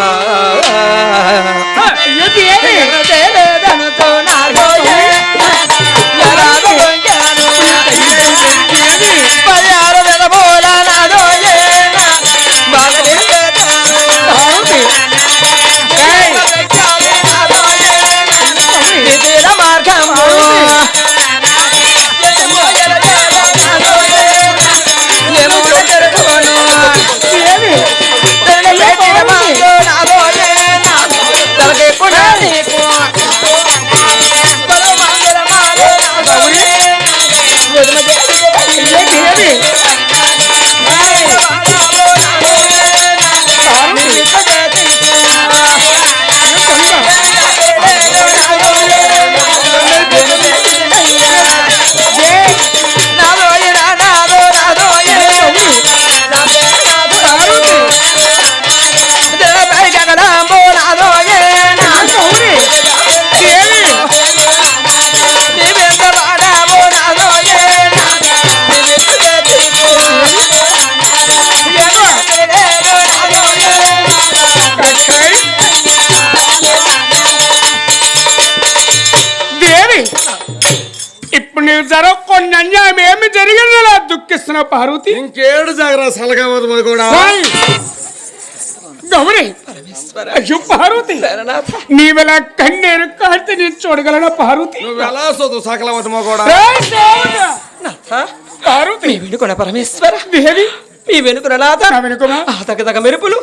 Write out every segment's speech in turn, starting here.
అయ్యో నీవు జరగకుండా అన్యాయం ఏమి జరిగింది అలా దుఃఖిస్తున్నావు పార్వతి. ఇంకేడు జాగ్రత్త సలగవద్దు మరి కూడా! గౌరీ! అయ్యో పార్వతి! నీవెలా కన్నేరు కాల్చి నేను చూడగలనా పార్వతి? నువ్వు ఎలా చదువు సకలవతమో కూడా! పార్వతి! వెనుకొన పరమేశ్వర! దేవి! మీ వెనుకొన నాథ నా వెనుకమా ఆ తగ తగ మెరుపులు!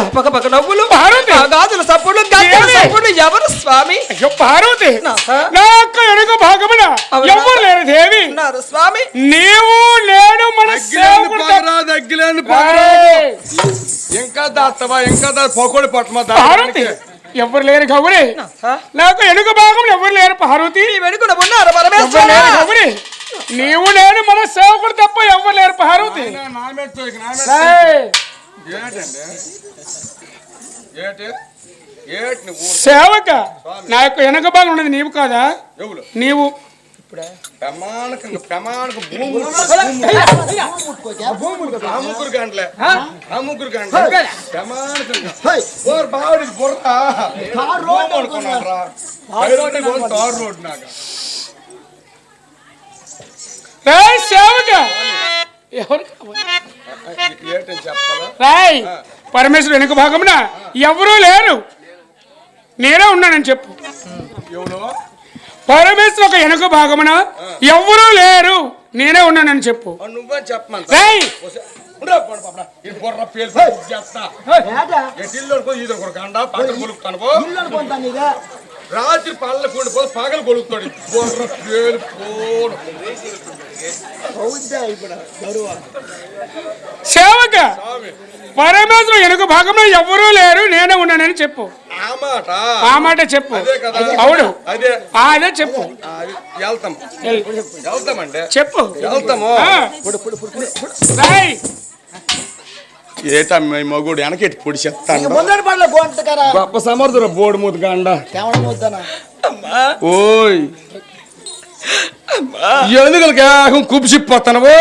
ఆ పక్క పక్క నవ్వులు పార్వతి! ఆ గాజుల సప్పుడు గంటల! సప్పుడు ఎవరు స్వామి? అయ్యో పార్వతి. నా యొక్క ఎడుగు భాగమున? ఎవరు లేరు దేవి? ఉన్నారు స్వామి. నీవు లేడు మన ఏయ్! ఇంకా దాత్తవా ఇంకా దా పకోడి పట్టమా పార్వతి ఎవరు లేరు గౌరీ? నాకు ఎనుక భాగం ఎవరు లేరు పార్వతి? మీ వెనుకొన ఉన్నారు ఎవరు పరమేశ్వర గౌరీ? నీవు లేడు మన సేవకుడు తప్ప ఎవరు లేరు పార్వతి. సేవక నా యొక్క వెనక భాగం ఉన్నది నీవు కాదా? ఎవరు? నీవు. ముగ్గురు గంటలే. ఆ ముగ్గురు గంటలే. ప్రమాణకంగా బుర్ర. రోడ్ అనుకున్నారా రోడ్ నాకు. రాయ్ సేవక ఎవరు కావాలి? ఏంటని చెప్పాలా రాయ్ పరమేశ్వరు వెనుక భాగమున ఎవరూ లేరు. నేనే ఉన్నానని చెప్పు. ఎవరు పరమేశ్వరు ఒక వెనుక భాగమున ఎవరూ లేరు. నేనే ఉన్నానని చెప్పు. నువ్వే రాయ్. రాత్రి పళ్ళ పూడి పోతే పగలు బుర్ర పేరు పోను. సేవక స్వామి పరమేశ్వరు వెనుక భాగంలో ఎవరూ లేరు నేనే ఉన్నానని చెప్పు. ఆ మాట. ఆ మాట చెప్పు. అదే కదా. అవును. అదే. ఆ, అదే చెప్పు. చెప్పు. ఏటమ్మ ఈ మగుడు వెనకెట్టి పొడి చెప్తాను గొప్ప సమర్థుర బోడు మూత గండ కేవలం వద్దనా అమ్మా ఓయ్. ఎందుకు కేకం కుప్సిపోతానవు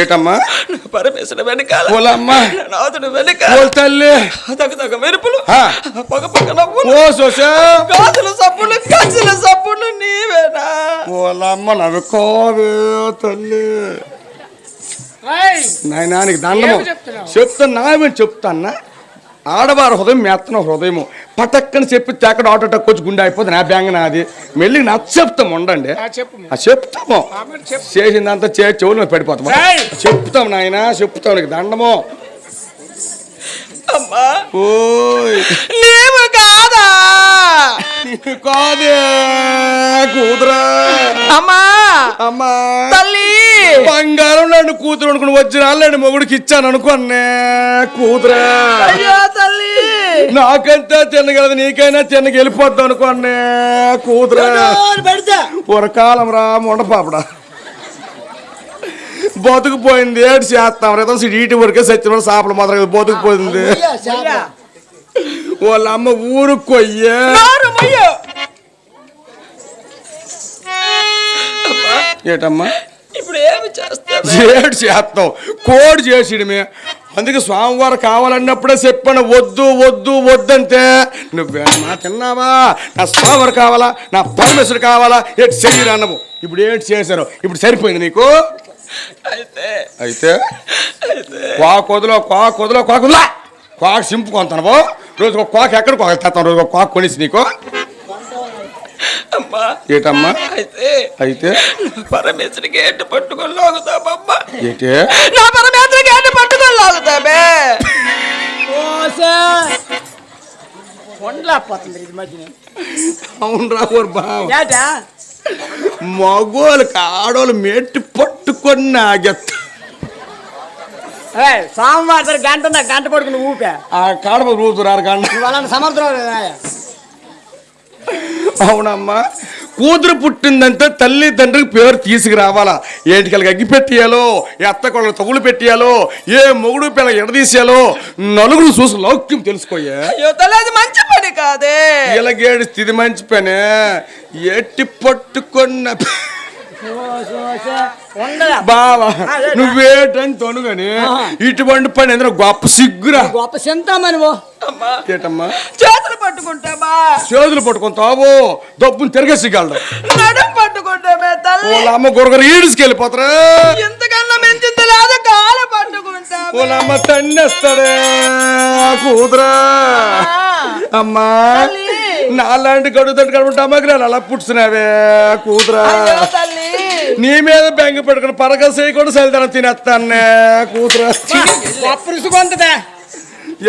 ఏటమ్మా? పరమేశ్వర వెనకాల. ఓలమ్మా నా నాథుడు వెనకాల. ఓల్ తల్లి. తగ తగ మెరుపులు. పక్క పక్క నవ్వులు. ఓ సోసా. గాజుల సప్పుడు గజ్జల సప్పుడు నీవేనా? ఓలమ్మ నవ్వుకోవే తల్లి. నాయనానికి దండము. ఏమి చెప్తున్నావు? చెప్తాను నాయమని చెప్తాన్నా? ఆడవారి హృదయం మెత్తన హృదయము. పటక్కని చెప్పి తెక్కడ ఆటో టక్కొచ్చి గుండె అయిపోతుంది. నా బ్యాంగ్ నాది. మెల్లి నచ్చ చెప్తాం ఉండండి. ఆ, చెప్పు. ఆ చెప్తాము. చేసిందంతా చే చెవులు పడిపోతాము! చెప్తాం నాయన చెప్తాం నీకు దండము. అమ్మా! ఓయ్! నీవు కాదా? కాదే కూతురా. అమ్మా! అమ్మా! తల్లి! బంగారం నన్ను కూతురు అనుకుని వచ్చిన నేను మొగుడికి ఇచ్చాను అనుకోనే కూతురా. నాకంటే తినగలదు నీకైనా తినకి వెళ్ళిపోద్దాం అనుకోండి కూతురా. పెడితే? ఉరకాలం రా మొండపాపడా బతుకుపోయింది ఏడు చేస్తాం రేతం ఇటు వరకే సత్యం సాపల మాత్రం బతుకుపోయింది. వాళ్ళ అమ్మ ఊరుకు కొయ్యే. ఏటమ్మా? ఇప్పుడు ఏమి చేస్తావు? ఏడు చేస్తాం కోడి చేసిడమే. అందుకే స్వామివారు కావాలన్నప్పుడే చెప్పాను వద్దు వద్దు వద్దంటే నువ్వేమన్నా తిన్నావా? నా స్వామివారు కావాలా? నా పరమేశ్వరు కావాలా? ఏంటి చెయ్యరు అన్నము. ఇప్పుడు ఏంటి చేశారు? ఇప్పుడు సరిపోయింది నీకు? అయితే అయితే? క్వా కొదలో క్వా కొదలో క్వా కుదలా? క్వాక్ సింపు కొంతనవు రోజు ఒక క్వాక్ ఎక్కడ క్వాక్ తెస్తాను రోజు ఒక క్వాక్ కొనిసి నీకు? అమ్మా. ఏటమ్మా? అయితే అయితే? పరమేశ్వరికి ఏంటి పట్టుకొని లాగుతామమ్మా ఏటే? నా పరమేశ్వరికి ఏంటి పట్టుకొని లాగుతామే ఓసే కొండలేకపోతుంది ఇది మధ్యన అవును రావు బావ ఏటా మగోళ్ళకి ఆడోళ్ళు మెట్టి పట్టుకొని నాగెత్త ఏ సోమవారం గంట ఉందా గంట పడుకుని ఊపా ఆ కాడప రూతురారు కాండ నువ్వు అలాంటి సముద్రం అవునమ్మా కూతురు పుట్టిందంటే తల్లి తండ్రికి పేరు తీసుకురావాలా? ఏంటికలకి అగ్గి పెట్టియాలో? ఎత్త కొళ్ళకి తగులు పెట్టియాలో? ఏ మొగుడు పిల్ల ఎడదీసేయాలో నలుగురు చూసి లౌక్యం తెలుసుకోయా. మంచి పని కాదే. ఇలాగేడు స్థితి మంచి పనే. ఎట్టి పట్టుకున్న బావా నువ్వేటని తొనుగని ఇటువంటి పని ఎందుకు గొప్ప సిగ్గురా. గొప్ప చింతామని ఏటమ్మా? చేతులు పట్టుకుంటామా చేతులు పట్టుకుంటావు? దబ్బుని తిరగేసిగలడు నడుం పట్టుకుంటామే తల్లి. వాళ్ళ అమ్మ గురగరు ఈడ్చుకెళ్ళిపోతారా ఇంతకన్నా మించింది లేదు కాలు పట్టుకుంటాం వాళ్ళ అమ్మ తన్నేస్తాడే కూతురా. అమ్మా నాలాంటి గడువు తట్టు కడుపుంటే అమ్మకి అలా పుట్టుతున్నావే కూతురా. తల్లి. నీ మీద బెంగ పెట్టుకుని పరగ చేయకుండా సలితనం తినేస్తానే కూతురా. గొప్ప రుసుకొంతదా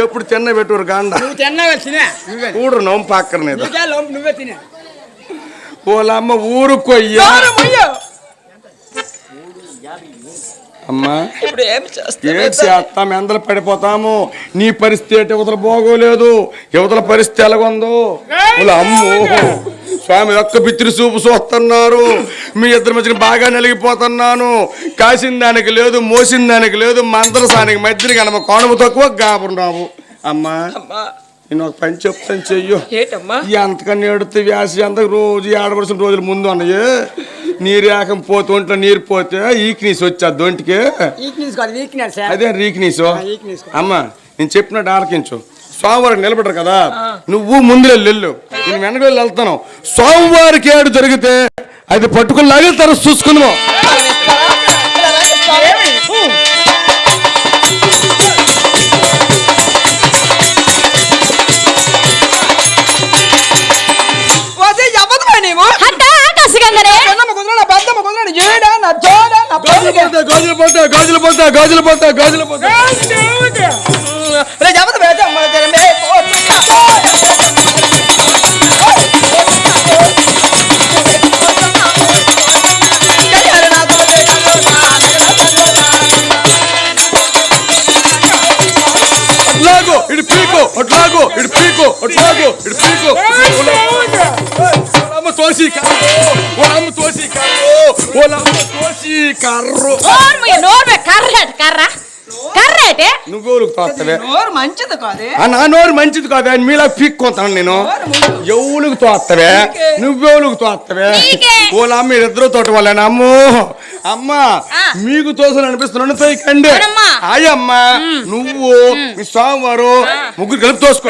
ఎప్పుడు తిన్న పెట్టురు గాండ. నువ్వు తిన్నావా తినే. కూడు నోము పక్కన నువ్వే తినే వాళ్ళ అమ్మ ఊరుకొయ్యా. దూరం ఉయ్యు. అమ్మా. ఇప్పుడు చేస్తామే ఏం చేస్తాం ఎందరు పడిపోతాము. నీ పరిస్థితి ఏంటి? యువతల బాగోలేదు. యువతల పరిస్థితి ఎలాగుందో? అమ్ము. స్వామి ఒక్క పిత్రి చూపు చూస్తున్నారు. మీ ఇద్దరి మధ్యన బాగా నలిగిపోతున్నాను. కాసిన దానికి లేదు మోసిన దానికి లేదు మందరసానికి మధ్యన కనుమ కోణము తక్కువ గాబరున్నావు అమ్మా అమ్మా. నేను ఒక పని చెప్తాను చెయ్యు. ఎంతకన్నా ఎడితే వ్యాసి అంత రోజు ఆడవలసిన రోజులు ముందు అన్నయ్య. నీరు ఏకం పోతే ఒంట్లో నీరు పోతే ఈకినీసి వచ్చా దొంటికి అదే రీకినీసు. అమ్మా నేను చెప్పినట్టు ఆలకించు. సోమవారం నిలబడరు కదా? నువ్వు ముందు వెళ్ళు నేను వెనక వెళ్ళి వెళ్తాను సోమవారికి ఏడు జరిగితే అది పట్టుకుని లాగే తర చూసుకుందాం. గాజులు పోతా గాజులు పోతా గాజులు పోతా. గాజులు పోతా. ఇటు పీకో అట్లాగో ఇటు పీకో అట్లాగో ఇటు పీకో నోర్ము నోర్మే కర్ర కర్ర. కర్ర అంటే నువ్వు తోస్తవే నోరు మంచిది కాదే. ఆ నా నోరు మంచిది కాదు అని మీలా పీక్కుంటాను నేను. ఎవరికి తోస్తవే నువ్వెవరికి తోస్తవే. ఓలా మీరిద్దరు తోట వాళ్ళని? అమ్మో. అమ్మా. మీకు తోసని అనిపిస్తున్నాను తోయకండి. అయ్యమ్మా నువ్వు మీ స్వామివారు ముగ్గురు కలిపి తోసుకో